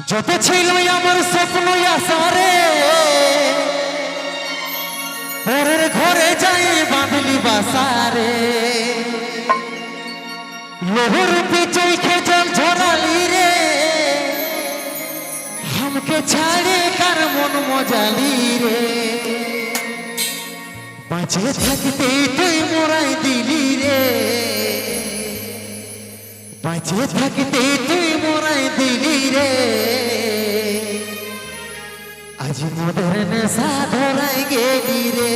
যত ছিল আমার স্বপ্ন আসারে পরের ঘরে যাই বাঁধলি বাসারে। লোহরূপী চৈখে জল ঝরালি রে। আমাকে ছাড়ে কার মন মজালি রে। বাঁচিয়ে থাকতে তুই মোরাই দিলি রে। বাঁচিয়ে থাকতে তুই মোরাই দিলি মোদের নেশা ধরাই গেলি রে।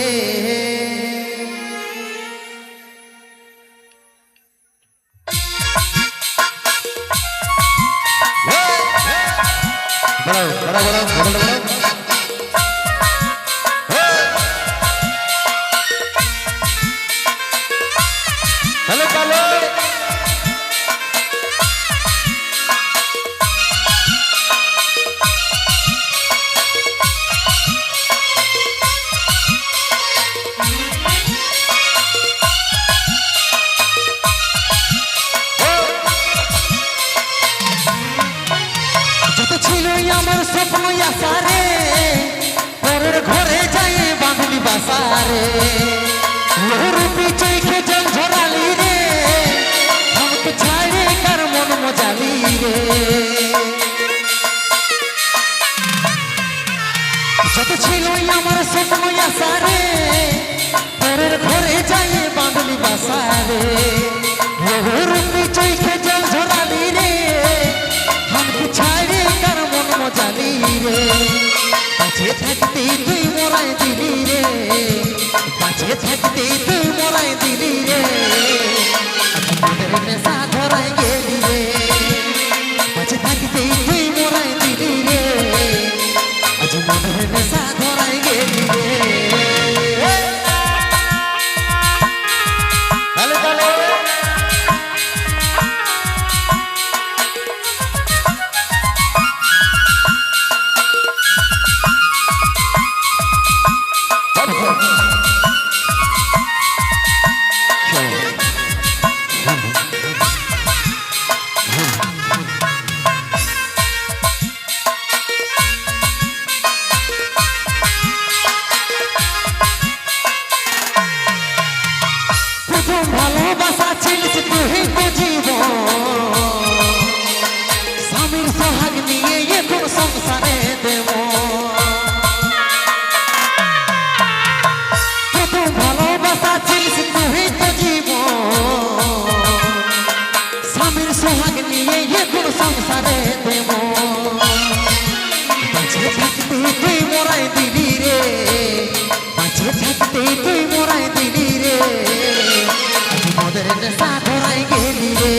বড় বড় বড় বড় আমার আসারে পরের ঘরে যাই বাঁধলি বাসারে। লোহর পিছই খেজল ঝরালি রে আমাকে ছাড়ে কার মন মজালি রে। বাঁচে থাকতে তুই মোরাই দিলি রে। আজ মনের নেশা ধরাই গেলি রে। বাঁচে থাকতে তুই সংসারে দেব। নেশা গেলি রে।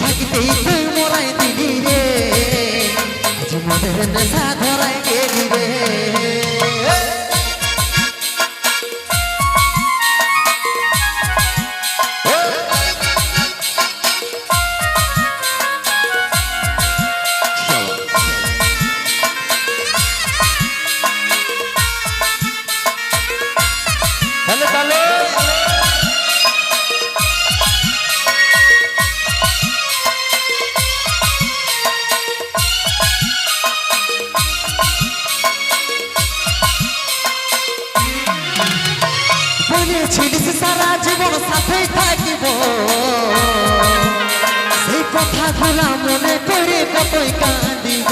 থাকতে সারা জীবন সাথে থাকিব। সেই কথাগুলা মনে করে কতই কাঁদিব।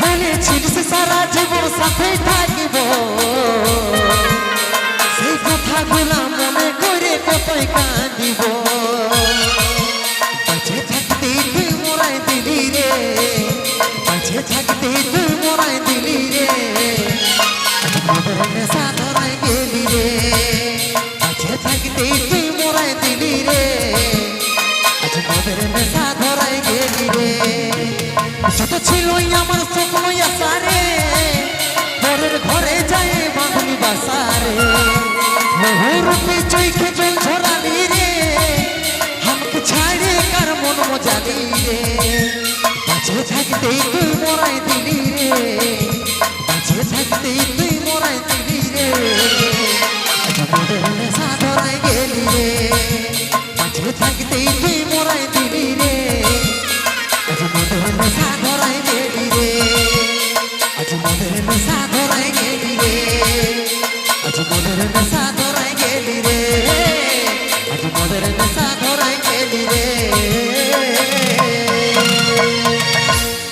বলেছিলিস সারা জীবন সাথে থাকিব। সেই কথাগুলা মনে করে কতই কাঁদিব। বাঁচে থাকতে তুই মোরাই দিলি রে। বাঁচে থাকতে তুই মোরাই যত আমার স্বপ্ন আসারে। পরের ঘরে যায় বাঁধনি বাসারে। মোহর পিছই খেজল ঝরালি রে। আমাকে ছাড়ে কার মন মজালি রে। বাঁচে থাকতে তুই মোরাই দিলি রে। বাঁচে থাকতে তুই মোরাই দিলি রে। ধরাই গেলি রে। বাঁচে থাকতেই তুই